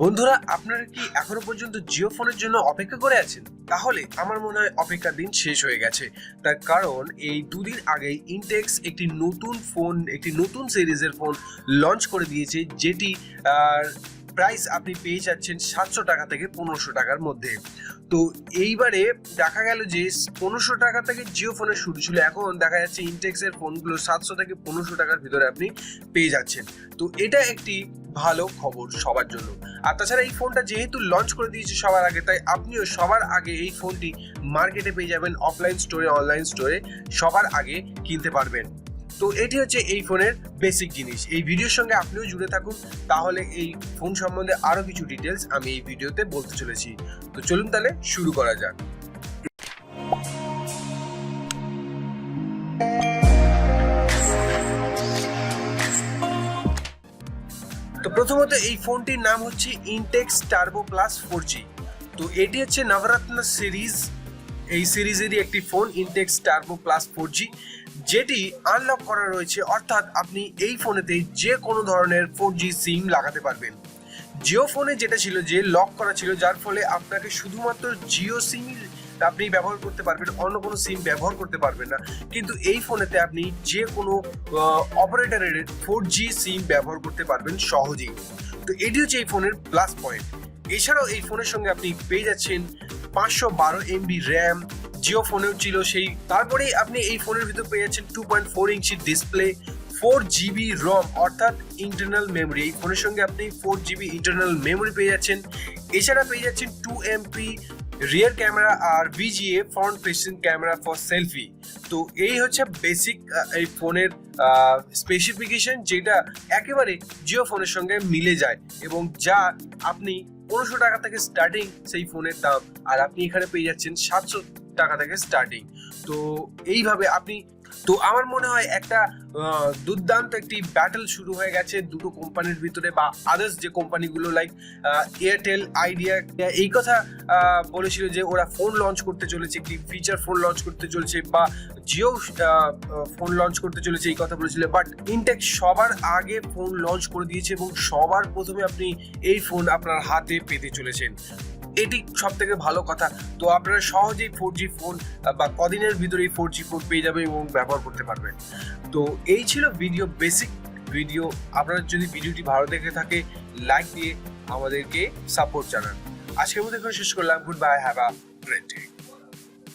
বন্ধুরা, আপনারা কি এখনও পর্যন্ত জিও ফোনের জন্য অপেক্ষা করে আছেন? তাহলে আমার মনে হয় অপেক্ষার দিন শেষ হয়ে গেছে। তার কারণ, এই দুদিন আগেই ইনটেক্স একটি নতুন ফোন, একটি নতুন সিরিজের ফোন লঞ্চ করে দিয়েছে, যেটি প্রাইস আপনি পেয়ে যাচ্ছেন সাতশো টাকা থেকে পনেরোশো টাকার মধ্যে। তো এইবারে দেখা গেল যে পনেরোশো টাকা থেকে জিও ফোনের শুরু ছিল, এখন দেখা যাচ্ছে ইনটেক্সের ফোনগুলো সাতশো থেকে পনেরোশো টাকার ভিতরে আপনি পেয়ে যাচ্ছেন। তো এটা একটি ভালো খবর সবার জন্য। আর তাছাড়া এই ফোনটা যেহেতু লঞ্চ করে দিয়েছে সবার আগে, তাই আপনিও সবার আগে এই ফোনটি মার্কেটে পেয়ে যাবেন অফলাইন স্টোরে অনলাইন স্টোরে সবার আগে কিনতে পারবেন। তো এটি হচ্ছে এই ফোনের বেসিক জিনিস। এই ভিডিওর সঙ্গে আপনিও জুড়ে থাকুন। তাহলে এই ফোন সম্বন্ধে আরও কিছু ডিটেলস আমি এই ভিডিওতে বলতে চলেছি। তো চলুন তাহলে শুরু করা যাক। তো প্রথমত এই ফোনটির নাম হচ্ছে Intex Turbo plus four G তো এটি হচ্ছে নবরত্ন সিরিজ এই সিরিজেরই একটি phone Intex Turbo plus four G যেটি আনলক করা রয়েছে, অর্থাৎ আপনি এই ফোনেতে যে কোনো ধরনের ফোর জি সিম লাগাতে পারবেন। জিও ফোনে যেটা ছিল যে লক করা ছিল, যার ফলে আপনাকে শুধুমাত্র জিও সিম আপনি ব্যবহার করতে পারবেন, অন্য কোনো সিম ব্যবহার করতে পারবেন না। কিন্তু এই ফোনেতে আপনি যে কোনো অপারেটরের ফোর জি সিম ব্যবহার করতে পারবেন সহজেই। তো এটি হচ্ছে এই ফোনের প্লাস পয়েন্ট এছাড়াও এই ফোনের সঙ্গে আপনি পেয়ে যাচ্ছেন পাঁচশো বারো এমবি র্যাম জিও ফোনেও ছিল সেই। তারপরেই আপনি এই ফোনের ভিতর পেয়ে যাচ্ছেন two point four inch display four GB ROM অর্থাৎ ইন্টারনাল মেমোরি এই ফোনের সঙ্গে আপনি ফোর জিবি ইন্টারনাল মেমোরি পেয়ে যাচ্ছেন। এছাড়া পেয়ে যাচ্ছেন two MP rear camera R VGA front facing camera for selfie তো এই হচ্ছে বেসিক এই ফোনের স্পেসিফিকেশন যেটা একেবারে জিও ফোনের সঙ্গে মিলে যায় এবং যা আপনি পনেরোশো টাকা থেকে স্টার্টিং সেই ফোনের দাম। আর আপনি এখানে পেয়ে যাচ্ছেন সাতশো টাকা থেকে স্টার্টিং তো এইভাবে আপনি তো আমার মনে হয় একটা দুর্দান্ত একটি ব্যাটল শুরু হয়ে গেছে দুটো কোম্পানির ভিতরে বা আদার্স যে কোম্পানিগুলো লাইক এয়ারটেল আইডিয়া এই কথা বলেছিল যে ওরা ফোন লঞ্চ করতে চলেছে, একটি ফিচার ফোন লঞ্চ করতে চলেছে বা জিও ফোন লঞ্চ করতে চলেছে, এই কথা বলেছিল। বাট ইনটেক সবার আগে ফোন লঞ্চ করে দিয়েছে এবং সবার প্রথমে আপনি এই ফোন আপনার হাতে পেতে চলেছেন। এটি সব থেকে ভালো কথা। তো আপনারা সহজেই ফোর জি ফোন বা কদিনের ভিতরেই ফোর জি ফোন পেয়ে যাবেন এবং ব্যবহার করতে পারবেন। তো এই ছিল ভিডিও বেসিক ভিডিও আপনারা যদি ভিডিওটি ভালো দেখে থাকে লাইক দিয়ে আমাদেরকে সাপোর্ট জানান। আজকের মধ্যে শেষ করলাম। Good bye have a great day